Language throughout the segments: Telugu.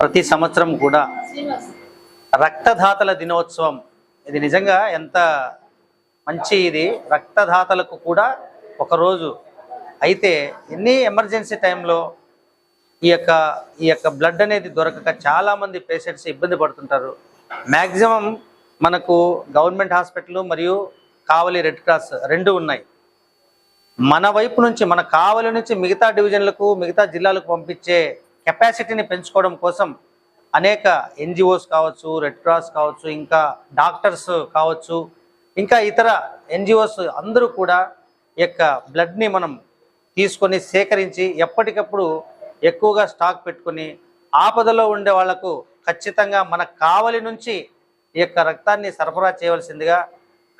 ప్రతి సంవత్సరం కూడా రక్తదాతల దినోత్సవం. ఇది నిజంగా ఎంత మంచి ఇది. రక్తదాతలకు కూడా ఒకరోజు అయితే ఎన్ని ఎమర్జెన్సీ టైంలో ఈ యొక్క ఈ యొక్క బ్లడ్ అనేది దొరకక చాలామంది పేషెంట్స్ ఇబ్బంది పడుతుంటారు. మ్యాక్సిమం మనకు గవర్నమెంట్ హాస్పిటల్ మరియు కావలి రెడ్ క్రాస్ రెండు ఉన్నాయి. మన వైపు నుంచి మన కావలి నుంచి మిగతా డివిజన్లకు మిగతా జిల్లాలకు పంపించే కెపాసిటీని పెంచుకోవడం కోసం అనేక ఎన్జిఓస్ కావచ్చు రెడ్ క్రాస్ కావచ్చు ఇంకా డాక్టర్స్ కావచ్చు ఇంకా ఇతర ఎన్జిఓస్ అందరూ కూడా ఈ యొక్క బ్లడ్ని మనం తీసుకొని సేకరించి ఎప్పటికప్పుడు ఎక్కువగా స్టాక్ పెట్టుకొని ఆపదలో ఉండే వాళ్ళకు ఖచ్చితంగా మన కావలి నుంచి ఈ యొక్క రక్తాన్ని సరఫరా చేయవలసిందిగా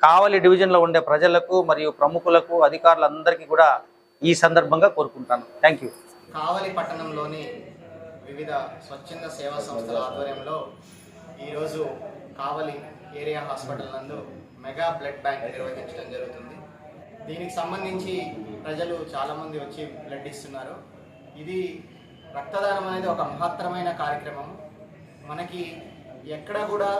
కావలి డివిజన్లో ఉండే ప్రజలకు మరియు ప్రముఖులకు అధికారులందరికీ కూడా ఈ సందర్భంగా కోరుకుంటాను. థ్యాంక్ యూ కావలి పట్టణంలోని వివిధ స్వచ్ఛంద సేవా సంస్థల ఆధ్వర్యంలో ఈరోజు కావలి ఏరియా హాస్పిటల్ నందు మెగా బ్లడ్ బ్యాంక్ నిర్వహించడం జరుగుతుంది. దీనికి సంబంధించి ప్రజలు చాలామంది వచ్చి బ్లడ్ ఇస్తున్నారు. ఇది రక్తదానం అనేది ఒక మహత్తరమైన కార్యక్రమం. మనకి ఎక్కడ కూడా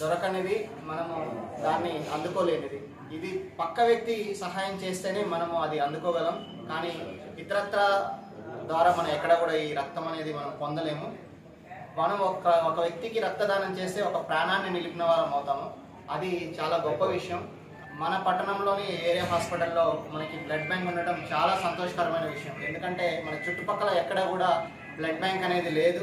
దొరకనిది మనము దాన్ని అందుకోలేనిది. ఇది పక్క వ్యక్తి సహాయం చేస్తేనే మనము అది అందుకోగలం. కానీ ఇతరత్ర ద్వారా మనం ఎక్కడ కూడా ఈ రక్తం అనేది మనం పొందలేము. మనం ఒక ఒక వ్యక్తికి రక్తదానం చేస్తే ఒక ప్రాణాన్ని నిలిపిన వారం అవుతాము. అది చాలా గొప్ప విషయం. మన పట్టణంలోని ఏరియా హాస్పిటల్లో మనకి బ్లడ్ బ్యాంక్ ఉండటం చాలా సంతోషకరమైన విషయం. ఎందుకంటే మన చుట్టుపక్కల ఎక్కడ కూడా బ్లడ్ బ్యాంక్ అనేది లేదు.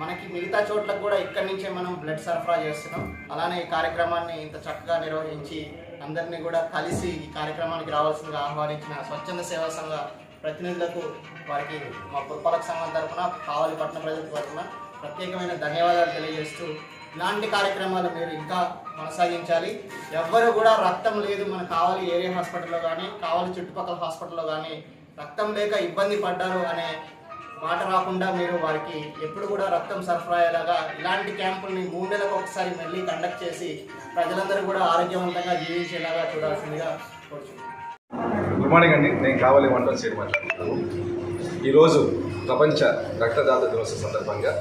మనకి మిగతా చోట్లకు కూడా ఇక్కడి నుంచే మనం బ్లడ్ సరఫరా చేస్తున్నాం. అలానే ఈ కార్యక్రమాన్ని ఇంత చక్కగా నిర్వహించి అందరినీ కూడా కలిసి ఈ కార్యక్రమానికి రావాల్సిందిగా ఆహ్వానించిన స్వచ్ఛంద సేవా సంఘ ప్రతినిధులకు వారికి మా పురపాలక సంఘం తరఫున కావాలి పట్టణ ప్రజల తరఫున ప్రత్యేకమైన ధన్యవాదాలు తెలియజేస్తూ ఇలాంటి కార్యక్రమాలు మీరు ఇంకా కొనసాగించాలి. ఎవ్వరు కూడా రక్తం లేదు మన కావాలి ఏరియా హాస్పిటల్లో కానీ కావాలి చుట్టుపక్కల హాస్పిటల్లో కానీ రక్తం లేక ఇబ్బంది పడ్డారు అనే మాట రాకుండా మీరు వారికి ఎప్పుడు కూడా రక్తం సరఫరా అయ్యేలాగా ఇలాంటి క్యాంపుల్ని మూడు నెలలకు ఒకసారి మళ్ళీ కండక్ట్ చేసి ప్రజలందరూ కూడా ఆరోగ్యవంతంగా జీవించేలాగా చూడాల్సిందిగా కోరుచున్నాను గుడ్ మార్నింగ్ అండి నేను కావాలి వంటలు సైడ్ మాట్లాడుతున్నాను ఈరోజు ప్రపంచ రక్తదాత దినోత్సవం సందర్భంగా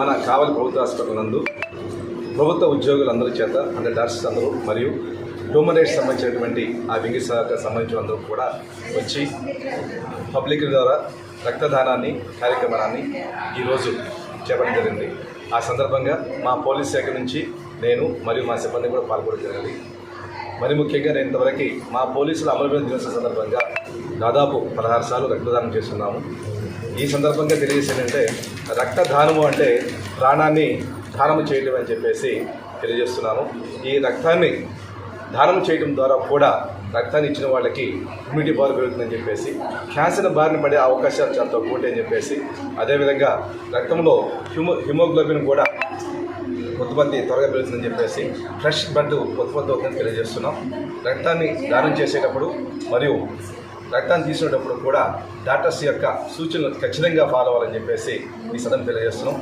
మన కావలి ప్రభుత్వ హాస్పిటల్ నందు ప్రభుత్వ ఉద్యోగులందరి చేత అంటే డాక్టర్స్ అందరూ మరియు హ్యూమన్ రైట్స్ సంబంధించినటువంటి ఆ వింగి శాఖకు సంబంధించిన అందరూ కూడా వచ్చి పబ్లిక్ ద్వారా రక్తదానాన్ని కార్యక్రమాన్ని ఈరోజు చేపట్టడం జరిగింది. ఆ సందర్భంగా మా పోలీస్ శాఖ నుంచి నేను మరియు మా సిబ్బంది కూడా పాల్గొనడం జరిగింది. మరి ముఖ్యంగా నేను ఇంతవరకు మా పోలీసుల అమరవీర దినోత్సవం సందర్భంగా దాదాపు పదహారు సార్లు రక్తదానం చేస్తున్నాము. ఈ సందర్భంగా తెలియజేసేది రక్తదానము అంటే ప్రాణాన్ని దానము చేయడం అని చెప్పేసి తెలియజేస్తున్నాము. ఈ రక్తాన్ని దానం చేయడం ద్వారా కూడా రక్తాన్ని ఇచ్చిన వాళ్ళకి ఇమ్యూనిటీ పవర్ పెరుగుతుందని చెప్పేసి క్యాన్సర్ బారిన పడే అవకాశాలు చాలా తక్కువ ఉంటాయని చెప్పేసి అదేవిధంగా రక్తంలో హిమో హిమోగ్లోబిన్ కూడా కొద్దిమంది త్వరగా పెరుగుతుందని చెప్పేసి ఫ్రెష్ బ్లడ్ ఉత్పత్తి అవుతుందని తెలియజేస్తున్నాం. రక్తాన్ని దానం చేసేటప్పుడు మరియు రక్తాన్ని తీసుకునేటప్పుడు కూడా డాక్టర్స్ యొక్క సూచనలు ఖచ్చితంగా ఫాలో అవ్వాలని చెప్పేసి ఈ సదనం తెలియజేస్తున్నాం.